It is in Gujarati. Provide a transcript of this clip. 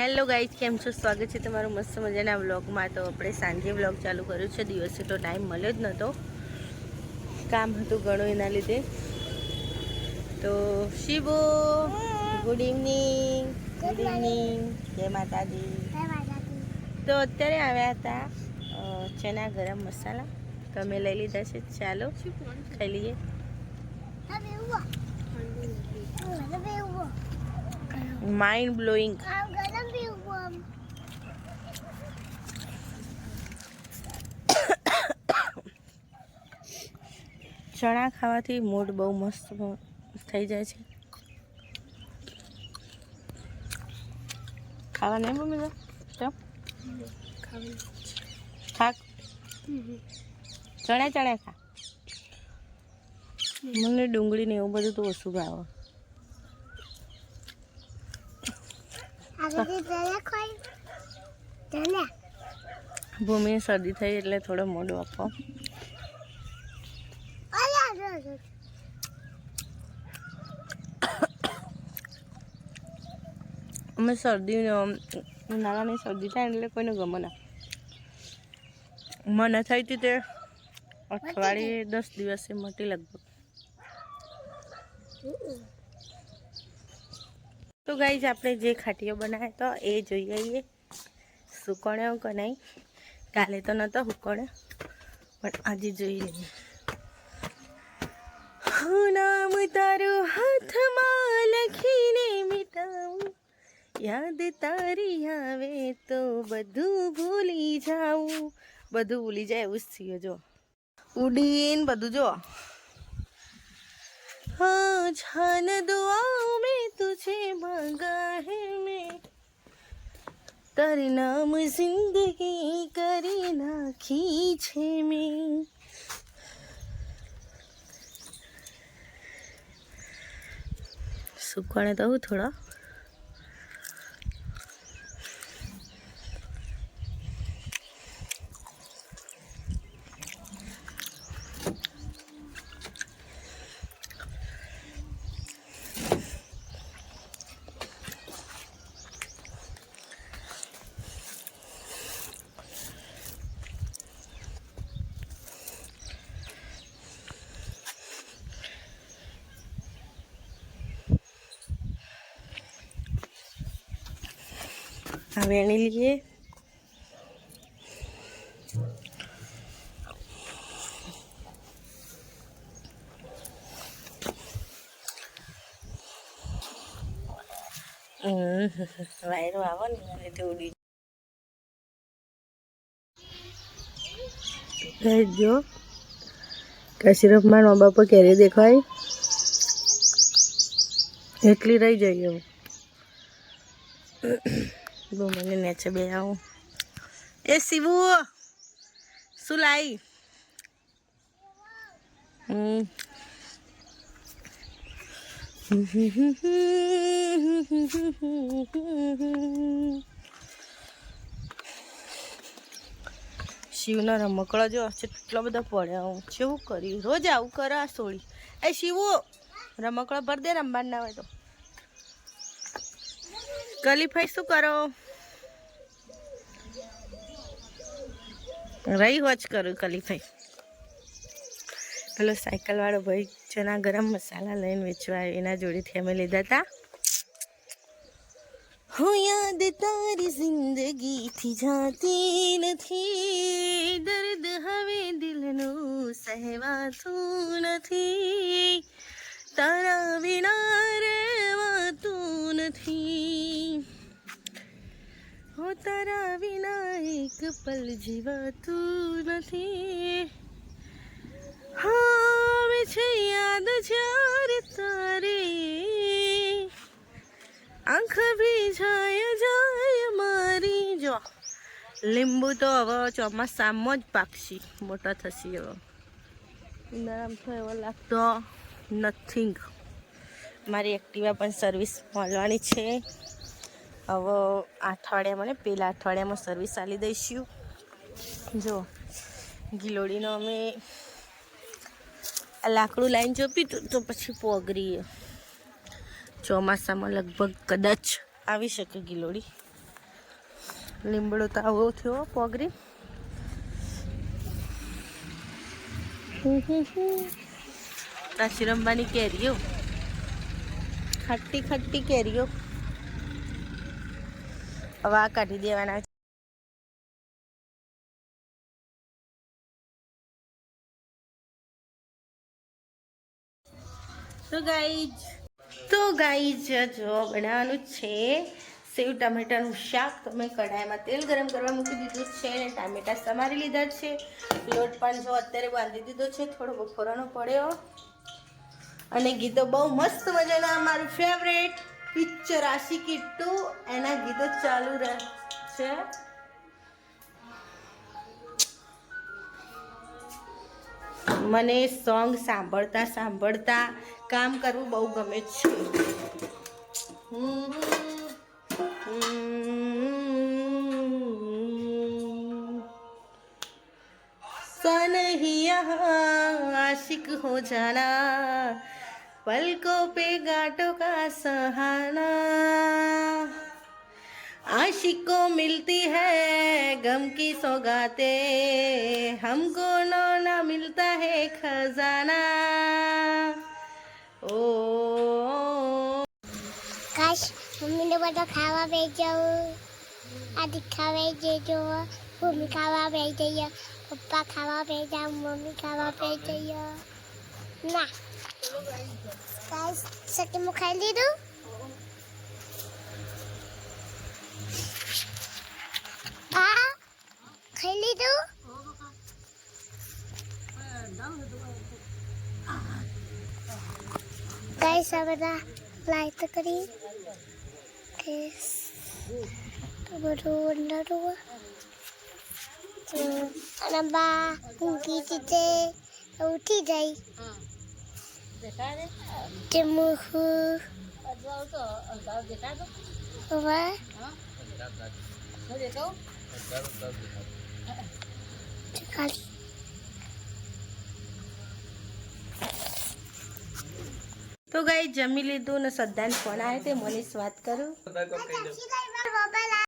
હેલો ગાઈઝ કેમ છો? સ્વાગત છે તમારું મસ્ત મજાના વ્લોગમાં. તો આપણે સાંજે વ્લોગ ચાલુ કર્યું છે. દિવસે તો ટાઈમ મળ્યો જ નહોતો. કામ હતું ઘણું એના લીધે. તો શિવો ગુડ ઇવનિંગ ગુડ ઇવનિંગ જય માતાજી. તો અત્યારે આવ્યા હતા ચના ગરમ મસાલા. તો અમે લઈ લીધા છે. ચાલો ખાઈ લઈએ. માઇન્ડ બ્લોઈંગ ચણા ખાવાથી મૂડ બહુ મસ્ત થઈ જાય છે. ખાવા નહીં મમ્મી કેમ ખા ચણા ચણા ખા. મને ડુંગળી ને એવું બધું તો ઓછું ભાવે. ભૂમિને શરદી થઈ એટલે થોડો મોડો આપો. અમે શરદી નાનાની શરદી થાય એટલે કોઈને ગમે ના. મને થઈ હતી તે અઠવાડિયે દસ દિવસે મટી લગભગ. તો ગાઈઝ, આપણે જે ખાટીઓ બનાવ્યા તો એ જોઈ આવીએ સુકણ્યો કે નહીં કાલે તો નહોતો હુકણ્યો પણ આજે જોઈ લઈએ હું નામ તારું હાથમાં લખીને મિટાવું. યાદ તારી આવે તો બધું ભૂલી જાઉં. બધું ભૂલી જાય એવું જ થયું જો. ઉડીને બધું જો. हाँ छान दुआओं में तुझे मांगा है मैं तेरे नाम जिंदगी करी ना खींचे में सुखाने दो थोड़ा આ વેણી લઈએ. વાયરો આવો ને મને તે ઉડી. જો. કશરફમાં નોબા પર કેરી દેખાય. એટલી રહી જઈએ એવું બહુ મને નેચે બે આવું. એ શિવુ શું લાવી હમ. શિવનો રમકડો જો, કેટલો બધો પડ્યા હું શું કર્યું રોજ આવું કરે આ સોળી. એ શિવો રમકડો ભર દે રમવા ના હોય તો. ગલીફાઈ શું કરો? રહી હોજ કરું કલીફાઈ. પેલો સાયકલ વાળો ભાઈ ચના ગરમ મસાલા લઈને વેચવા એના જોડેથી અમે લીધા હતા હું યાદ તારી જિંદગીથી જાતી નથી, દર્દ હવે દિલનું સહેવાતું નથી. તારા વિના રહેવાતું નથી. હો તારા વિના એક પલ જીવાતું નથી. આવે છે યાદ જ્યારે તારી. આંખ ભીજાય જાય મારી. જો, લીંબુ તો હવે ચોમાસામાં જ પાકશી, મોટા થશે હવે. ઉનાળામાં તો એવો લાગતો નથિંગ મારી એક્ટિવા પણ સર્વિસ મળવાની છે. હવે અઠવાડિયામાં ને પહેલાં અઠવાડિયામાં સર્વિસ ચાલી દઈશું. જો, ગિલોડીનો અમે લાકડું લાઈન ચોપી તો પછી પોગરીએ. ચોમાસામાં લગભગ કદાચ આવી શકે ગિલોડી. લીમડો તો આવો થયો પોગરી. કાશીરંબાની કેરીઓ. ખટ્ટી ખટ્ટી કેરીઓ. હવે કાઢી દેવાના તો ગાઈજ તો ગાઈજ જો બનાવવાનું છે. સેવ ટામેટાનું શાક તો મેં કઢાઈમાં તેલ ગરમ કરવા મૂકી દીધું છે અને ટામેટા સમારી લીધા છે. લોટ પણ જો અત્યારે બાંધી દીધો છે, થોડો બફોરાનો પડ્યો. અને ગીતો બહુ મસ્ત મજાનો મારું ફેવરેટ પિક્ચર આશિકી ટુ એના ગીતો ચાલુ રહે મને સોંગ સાંભળતા સાંભળતા કામ કરવું બહુ ગમે છે. સનહિયા આશિક હો જાના. पलकों पे गांठों का सहाना। आशिक को मिलती है, गम की सौगाते। हमको ना मिलता है खजाना। ओ काश मम्मी ने बता खावा भेजाओ आदि जो भेजो, मम्मी खावा भेजिए पप्पा खावा भेजा, मम्मी खावा भेजिए ना। બે જઈએ ના કાશ સકી હું ખાઈ લીધું હા ખાઈ લીધું ગાઈસ આ બધા લાઈટ કરી કે બધું અંધારું અને બા ઊંઘી જીતે ઉઠી મુખ. હવે ખાલી. તો ગાઈ જમી લીધું ને શ્રદ્ધાને ફોન આવ્યો તે મનીષ વાત કરું. મોબાઈલ